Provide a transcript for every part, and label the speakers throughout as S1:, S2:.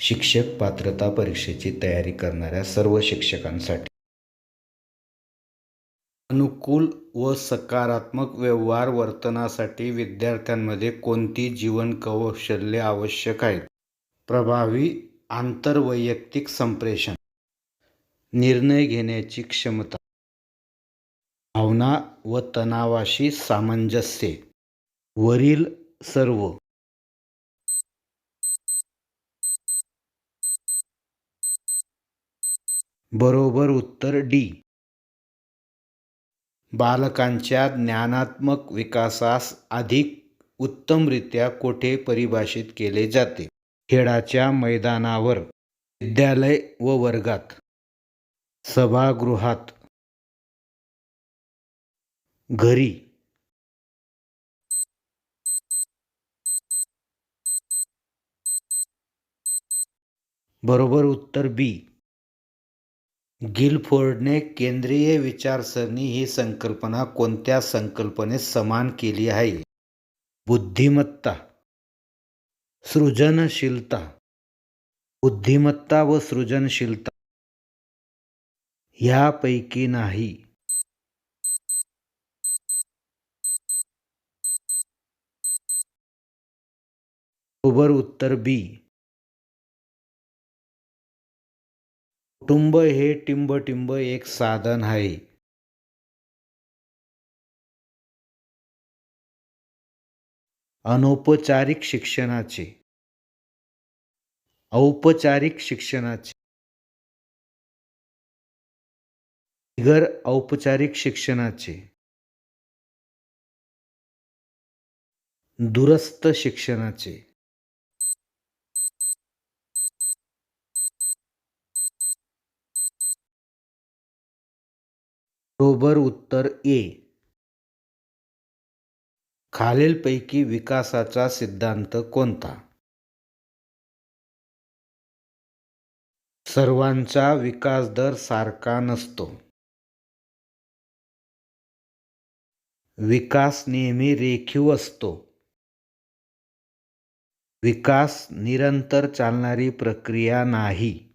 S1: शिक्षक पात्रता परीक्षेची तयारी करणाऱ्या सर्व शिक्षकांसाठी. अनुकूल व सकारात्मक व्यवहार वर्तनासाठी विद्यार्थ्यांमध्ये कोणती जीवन कौशल्ये आवश्यक आहेत? प्रभावी आंतरवैयक्तिक संप्रेषण. निर्णय घेण्याची क्षमता. भावना व तणावाशी सामंजस्य. वरील सर्व बरोबर उत्तर डी बालकांच्या ज्ञानात्मक विकासास अधिक उत्तमरित्या कोठे परिभाषित केले जाते? खेळाच्या मैदानावर विद्यालय व वर्गात. सभागृहात. घरी. बरोबर उत्तर बी गिलफोर्डने केंद्रीय विचारसरणी ही संकल्पना कोणत्या संकल्पनेस समान केली आहे? बुद्धिमत्ता, सृजनशीलता, बुद्धिमत्ता व सृजनशीलता ह्यापैकी नाही. बरोबर उत्तर बी. कुटुंब हे टिंबटिंब एक साधन आहे. अनौपचारिक शिक्षणाचे. औपचारिक शिक्षणाचे. बिगर औपचारिक शिक्षणाचे. दुरस्त शिक्षणाचे. बरोबर उत्तर ए. खालीलपैकी विकासाचा सिद्धांत कोणता? सर्वांचा विकास दर सारखा नसतो. विकास नेहमी रेखीव असतो. विकास निरंतर चालणारी प्रक्रिया नाही.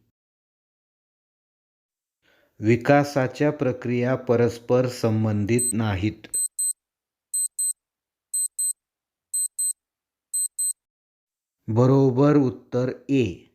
S1: विकासाच्या प्रक्रिया परस्पर संबंधित नाहीत. बरोबर उत्तर ए.